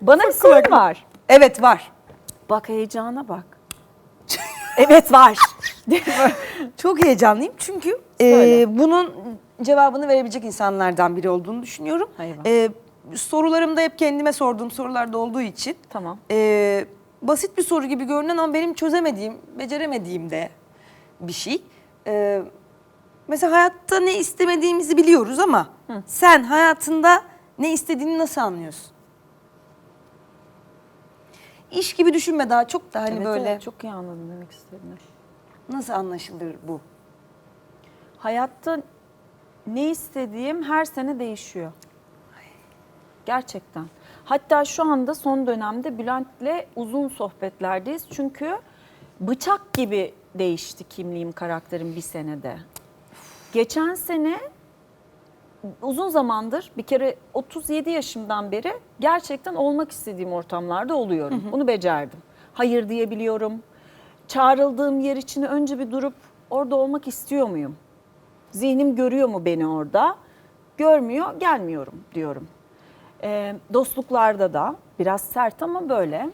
Bana bir sorun var. Evet var. Bak heyecana bak. evet var. Çok heyecanlıyım çünkü Söyle. e, bunun cevabını verebilecek insanlardan biri olduğunu düşünüyorum. E, sorularımda hep kendime sorduğum sorularda olduğu için tamam. e, basit bir soru gibi görünen ama benim çözemediğim, beceremediğim de bir şey. E, mesela hayatta ne istemediğimizi biliyoruz ama sen hayatında ne istediğini nasıl anlıyorsun? İş gibi düşünme daha çok da hani evet, böyle evet, çok iyi anladım demek istediğini. nasıl anlaşılır bu? Hayatta ne istediğim her sene değişiyor. Gerçekten. Hatta şu anda son dönemde Bülent'le uzun sohbetlerdeyiz. Çünkü bıçak gibi değişti kimliğim, karakterim bir senede. Geçen sene uzun zamandır bir kere 37 yaşımdan beri gerçekten olmak istediğim ortamlarda oluyorum. Bunu becerdim. Hayır diyebiliyorum. Çağrıldığım yer için önce bir durup orada olmak istiyor muyum? Zihnim görüyor mu beni orada? Görmüyor, gelmiyorum diyorum. Ee, dostluklarda da biraz sert ama böyle.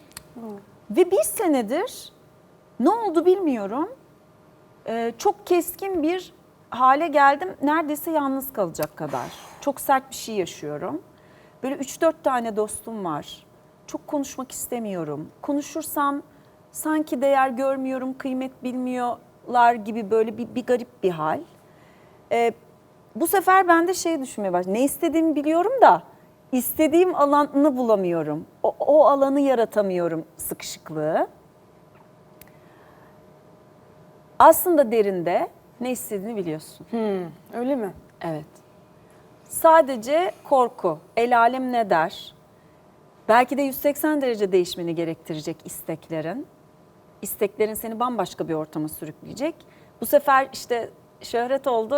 Ve bir senedir ne oldu bilmiyorum. Ee, çok keskin bir hale geldim. Neredeyse yalnız kalacak kadar. Çok sert bir şey yaşıyorum. Böyle 3-4 tane dostum var. Çok konuşmak istemiyorum. Konuşursam sanki değer görmüyorum, kıymet bilmiyorlar gibi böyle bir, bir garip bir hal. Ee, bu sefer ben de şey düşünmeye başladım. Ne istediğimi biliyorum da istediğim alanını bulamıyorum. O, o alanı yaratamıyorum sıkışıklığı. Aslında derinde ne istediğini biliyorsun. Öyle mi? Evet. Sadece korku. El alem ne der? Belki de 180 derece değişmeni gerektirecek isteklerin. İsteklerin seni bambaşka bir ortama sürükleyecek. Bu sefer işte şöhret oldu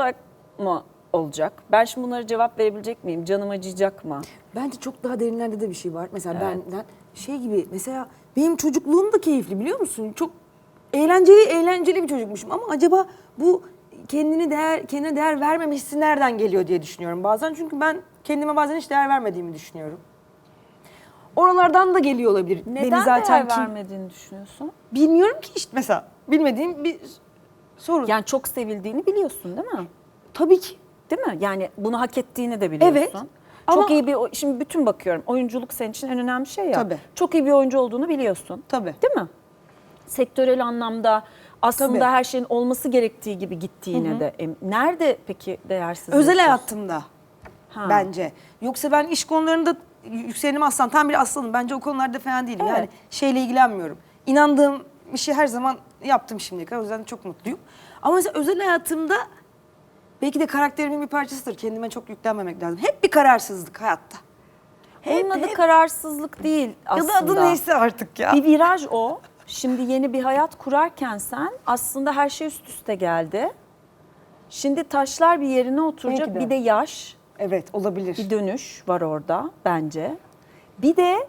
mu olacak? Ben şimdi bunlara cevap verebilecek miyim? Canım acıyacak mı? Bence çok daha derinlerde de bir şey var. Mesela Evet. benden şey gibi mesela benim çocukluğum da keyifli biliyor musun? Çok eğlenceli eğlenceli bir çocukmuşum ama acaba bu kendini değer kendine değer vermeme hissi nereden geliyor diye düşünüyorum bazen. Çünkü ben kendime bazen hiç değer vermediğimi düşünüyorum. Oralardan da geliyor olabilir. Neden Beni zaten değer kim- vermediğini düşünüyorsun? Bilmiyorum ki işte mesela. Bilmediğim bir soru. Yani çok sevildiğini biliyorsun değil mi? Tabii ki. Değil mi? Yani bunu hak ettiğini de biliyorsun. Evet. Çok Ama- iyi bir şimdi bütün bakıyorum. Oyunculuk senin için en önemli şey ya. Tabii. Çok iyi bir oyuncu olduğunu biliyorsun. Tabii. Değil mi? Sektörel anlamda aslında Tabii. her şeyin olması gerektiği gibi gittiğine de em- nerede peki değersiz? Özel hayatımda. Ha. bence. Yoksa ben iş konularında yükselenim aslan. Tam bir aslanım. Bence o konularda fena değilim. Evet. Yani şeyle ilgilenmiyorum. İnandığım işi her zaman yaptım şimdiye kadar. O yüzden çok mutluyum. Ama mesela özel hayatımda belki de karakterimin bir parçasıdır. Kendime çok yüklenmemek lazım. Hep bir kararsızlık hayatta. Onun adı kararsızlık değil Ya aslında. da adı neyse artık ya. Bir viraj o. Şimdi yeni bir hayat kurarken sen aslında her şey üst üste geldi. Şimdi taşlar bir yerine oturacak. Belki de. Bir de yaş. Evet olabilir. bir dönüş var orada bence. Bir de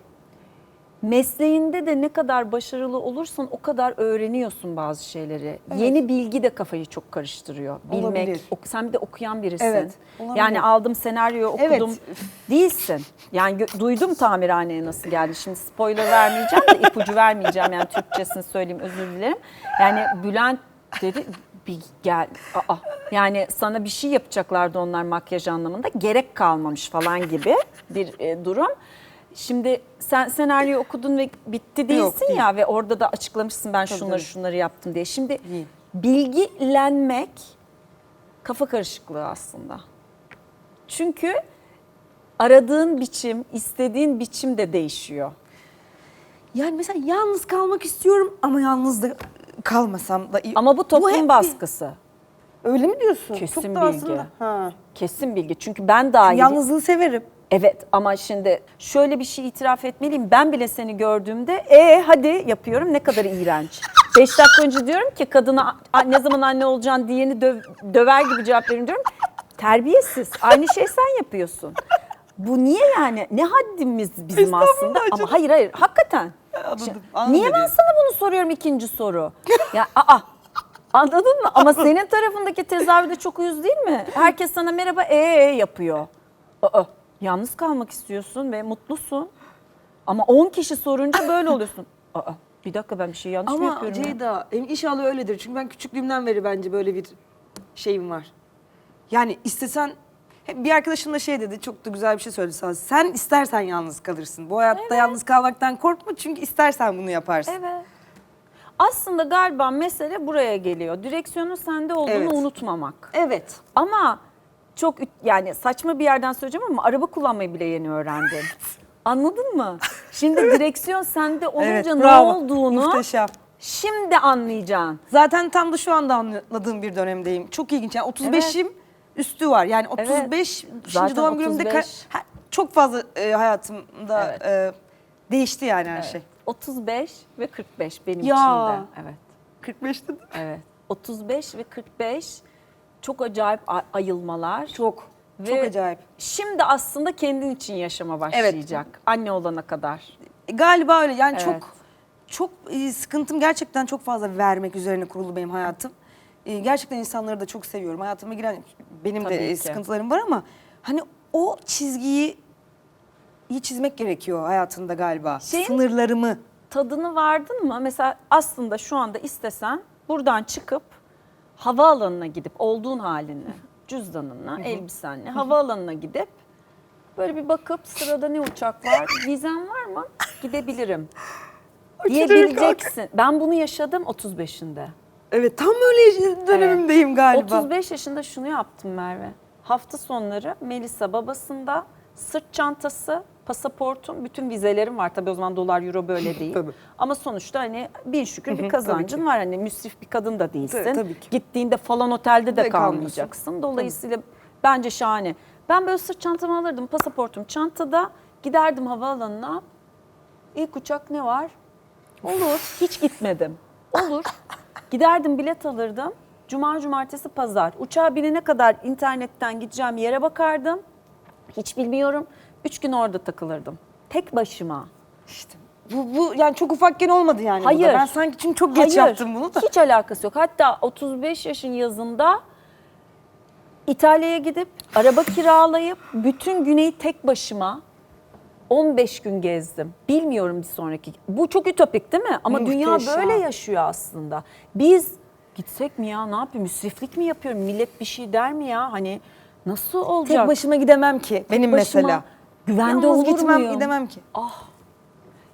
mesleğinde de ne kadar başarılı olursan o kadar öğreniyorsun bazı şeyleri. Yeni bilgi de kafayı çok karıştırıyor. Bilmek, Olabilir. ok- sen bir de okuyan birisin. Evet, olabilir. yani aldım senaryoyu okudum. Evet. Değilsin. Yani duydum tamirhaneye nasıl geldi. Şimdi spoiler vermeyeceğim de ipucu vermeyeceğim. Yani Türkçesini söyleyeyim özür dilerim. Yani Bülent dedi bir gel. Aa, yani sana bir şey yapacaklardı onlar makyaj anlamında. Gerek kalmamış falan gibi bir e, durum. Şimdi sen senaryo okudun ve bitti değilsin Yok, değil. ya ve orada da açıklamışsın ben Tabii, şunları tabii. şunları yaptım diye. Şimdi Değil. bilgilenmek kafa karışıklığı aslında. Çünkü aradığın biçim, istediğin biçim de değişiyor. Yani mesela yalnız kalmak istiyorum ama yalnız da kalmasam da iyi. Ama bu toplum hep bir- baskısı. Öyle mi diyorsun? Kesin Çok da bilgi. aslında- Ha. Kesin bilgi. Çünkü ben dahil. Yalnızlığı severim. Evet ama şimdi şöyle bir şey itiraf etmeliyim. Ben bile seni gördüğümde e hadi yapıyorum ne kadar iğrenç. Beş dakika önce diyorum ki kadına "A- ne zaman anne olacaksın diyeni döv- döver gibi cevap veriyorum diyorum. Terbiyesiz. Aynı şey sen yapıyorsun. Bu niye yani? Ne haddimiz bizim aslında? Ama hayır hayır hakikaten. Anladım, anladım niye ben dediğini. sana bunu soruyorum ikinci soru? Ya aa Anladın mı? Ama senin tarafındaki tezahür de çok uyuz değil mi? Herkes sana merhaba ee yapıyor. Aa, yalnız kalmak istiyorsun ve mutlusun. Ama 10 kişi sorunca böyle oluyorsun. Aa, bir dakika ben bir şey yanlış mı Ama yapıyorum? ya? Ceyda em- inşallah öyledir. Çünkü ben küçüklüğümden beri bence böyle bir şeyim var. Yani istesen hep bir arkadaşım da şey dedi çok da güzel bir şey söyledi sana. Sen istersen yalnız kalırsın. Bu hayatta yalnız kalmaktan korkma çünkü istersen bunu yaparsın. Evet. Aslında galiba mesele buraya geliyor. Direksiyonun sende olduğunu Evet. unutmamak. Evet. Ama çok yani saçma bir yerden söyleyeceğim ama araba kullanmayı bile yeni öğrendim. Anladın mı? Şimdi direksiyon sende olunca Evet, ne bravo. olduğunu Muhteşem. şimdi anlayacaksın. Zaten tam da şu anda anladığım bir dönemdeyim. Çok ilginç. Yani 35'im üstü var. Yani 35 Zaten şimdi doğum günümde ka- 35. ha- çok fazla e, hayatımda Evet. e, değişti yani her şey. 35 ve 45 benim Ya. için de. Evet. 45 dedim. Evet. 35 ve 45 çok acayip ayılmalar. Çok. Ve çok acayip. Şimdi aslında kendin için yaşama başlayacak. Anne olana kadar. E, Galiba öyle. Yani Evet. çok çok e, sıkıntım gerçekten çok fazla vermek üzerine kurulu benim hayatım. E, gerçekten insanları da çok seviyorum. Hayatıma giren benim Tabii de ki. sıkıntılarım var ama hani o çizgiyi iyi çizmek gerekiyor hayatında galiba. Şeyin- Sınırlarımı. Tadını vardın mı? Mesela aslında şu anda istesen buradan çıkıp havaalanına gidip olduğun halinle, cüzdanınla, elbisenle havaalanına gidip böyle bir bakıp sırada ne uçak var, vizen var mı? Gidebilirim. Diyebileceksin. Ben bunu yaşadım 35'inde. Evet tam öyle dönemimdeyim galiba. 35 yaşında şunu yaptım Merve. Hafta sonları Melisa babasında sırt çantası, pasaportum, bütün vizelerim var. Tabii o zaman dolar euro böyle değil. Tabii. Ama sonuçta hani bin şükür bir kazancın var. Hani müsrif bir kadın da değilsin. Tabii, tabii ki. Gittiğinde falan otelde de De kalmayacaksın. Dolayısıyla bence şahane. Ben böyle sırt çantamı alırdım, pasaportum çantada. Giderdim havaalanına. İlk uçak ne var? Olur. Hiç gitmedim. Olur. Giderdim bilet alırdım. Cuma, cumartesi, pazar. Uçağa binene kadar internetten gideceğim yere bakardım. Hiç bilmiyorum. Üç gün orada takılırdım. Tek başıma. İşte bu, bu yani çok ufakken olmadı yani. bu da. Hayır. Ben sanki çünkü çok geç Hayır, yaptım bunu da. Hiç alakası yok. Hatta 35 yaşın yazında İtalya'ya gidip araba kiralayıp bütün güneyi tek başıma 15 gün gezdim. Bilmiyorum bir sonraki. Bu çok ütopik değil mi? Ama dünya böyle yaşıyor aslında. Biz gitsek mi ya ne yapayım? Müsriflik mi yapıyorum? Millet bir şey der mi ya? Hani nasıl olacak? Tek başıma gidemem ki. Benim başıma mesela. Güvende Yalnız olur gitmem, muyum? gidemem ki.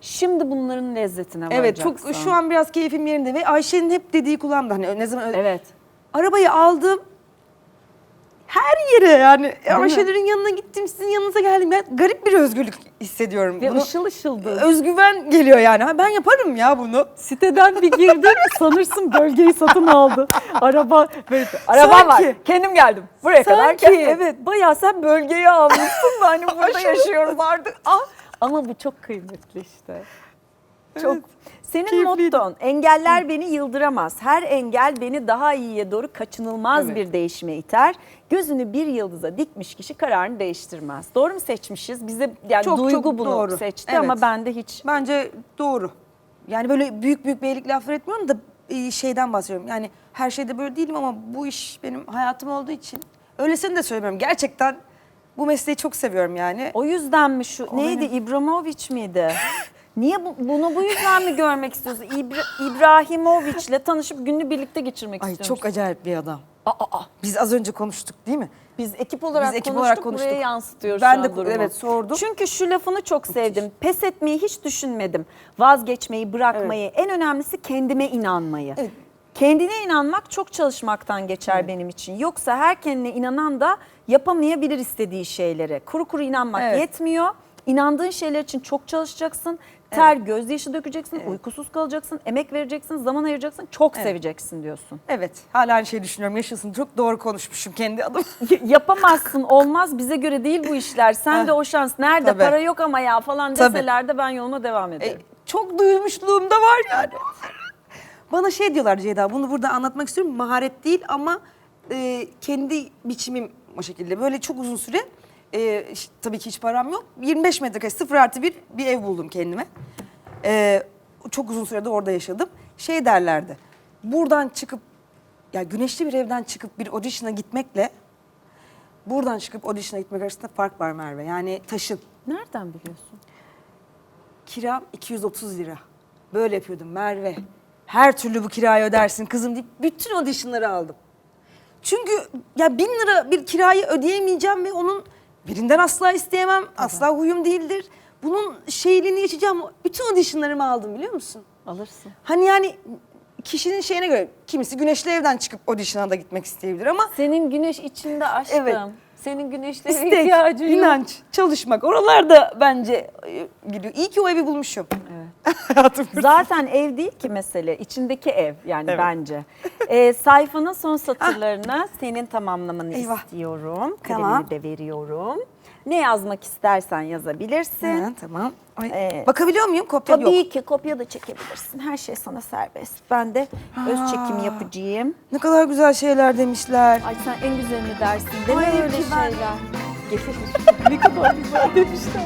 Şimdi bunların lezzetine Evet varacaksın. çok şu an biraz keyfim yerinde ve Ayşe'nin hep dediği kulağımda hani ne zaman Evet. arabayı aldım her yere yani mi? Ayşe'lerin yanına gittim sizin yanınıza geldim ben garip bir özgürlük hissediyorum. Ve Bunu- ışıl ışıldı. özgüven geliyor yani. Ha, ben yaparım ya bunu. Siteden bir girdim sanırsın bölgeyi satın aldı. Araba böyle araba Sanki. var. Kendim geldim. Buraya kadar. Sanki. ke- Evet bayağı sen bölgeyi almışsın da hani burada yaşıyoruz artık. Ah, Ama bu çok kıymetli işte. Çok. Senin keyifliydi. motton engeller beni yıldıramaz. Her engel beni daha iyiye doğru kaçınılmaz Evet. bir değişime iter. Gözünü bir yıldıza dikmiş kişi kararını değiştirmez. Doğru mu seçmişiz? Bize yani Çok, çok duygu bunu doğru. seçti Evet. ama bende hiç Bence doğru. Yani böyle büyük büyük beylik laflar etmiyorum da e, şeyden bahsediyorum. Yani her şeyde böyle değilim ama bu iş benim hayatım olduğu için. Öylesini de söylemiyorum. Gerçekten bu mesleği çok seviyorum yani. O yüzden mi şu neydi benim. İbrahimovic miydi? Niye bu, bunu bu yüzden mi görmek istiyorsun? İbra, İbrahimovic'le tanışıp gününü birlikte geçirmek Ay istiyorsun. çok acayip bir adam. Aa, aa. Biz az önce konuştuk değil mi? Biz ekip olarak Biz ekip konuştuk, olarak konuştuk. buraya yansıtıyoruz Ben şu an de durumu. evet sordum. Çünkü şu lafını çok sevdim. Pes etmeyi hiç düşünmedim. Vazgeçmeyi, bırakmayı, en önemlisi kendime inanmayı. Evet. Kendine inanmak çok çalışmaktan geçer benim için. Yoksa her kendine inanan da yapamayabilir istediği şeyleri. Kuru kuru inanmak Evet. yetmiyor. İnandığın şeyler için çok çalışacaksın. Ter, gözyaşı dökeceksin, uykusuz kalacaksın, emek vereceksin, zaman ayıracaksın, çok seveceksin diyorsun. Evet. Hala aynı şeyi düşünüyorum. Yaşasın. Çok doğru konuşmuşum kendi adıma. Y- yapamazsın olmaz bize göre değil bu işler. Sen de o şans nerede Tabii. para yok ama ya falan Tabii. deseler de ben yoluma devam E, ederim. çok duymuşluğum da var yani. Bana şey diyorlar Ceyda, bunu burada anlatmak istiyorum. Maharet değil ama e, kendi biçimim o şekilde. Böyle çok uzun süre, e, tabii ki hiç param yok. 25 metrekare, sıfır artı bir bir ev buldum kendime. E, çok uzun sürede orada yaşadım. Şey derlerdi, buradan çıkıp, ya güneşli bir evden çıkıp bir audition'a gitmekle... ...buradan çıkıp audition'a gitmek arasında fark var Merve. Yani taşın. Nereden biliyorsun? Kiram 230 lira. Böyle yapıyordum Merve. Her türlü bu kirayı ödersin kızım deyip bütün auditionları aldım. Çünkü ya bin lira bir kirayı ödeyemeyeceğim ve onun birinden asla isteyemem. Asla huyum değildir. Bunun şeyliğini yaşayacağım. Bütün auditionlarımı aldım biliyor musun? Alırsın. Hani yani kişinin şeyine göre kimisi güneşli evden çıkıp audition'a da gitmek isteyebilir ama Senin güneş içinde aşkım. Evet. Senin güneşlere istek, ihtiyacın yok. inanç, çalışmak oralarda bence e, gidiyor. İyi ki o evi bulmuşum. Hayatım. Zaten ev değil ki mesele. içindeki ev yani Evet. bence. Ee, sayfanın son satırlarını senin tamamlamanı Eyvah. istiyorum. Tamam. Kalemini de veriyorum. Ne yazmak istersen yazabilirsin. Ha, tamam. Ay, Ee, bakabiliyor muyum? Kopya Tabii yok. ki kopya da çekebilirsin. Her şey sana serbest. Ben de öz çekim yapıcıyım. Ne kadar güzel şeyler demişler. Ay sen en güzelini dersin. Deme Ay, öyle ki ben- şeyler. Ne kadar güzel demişler.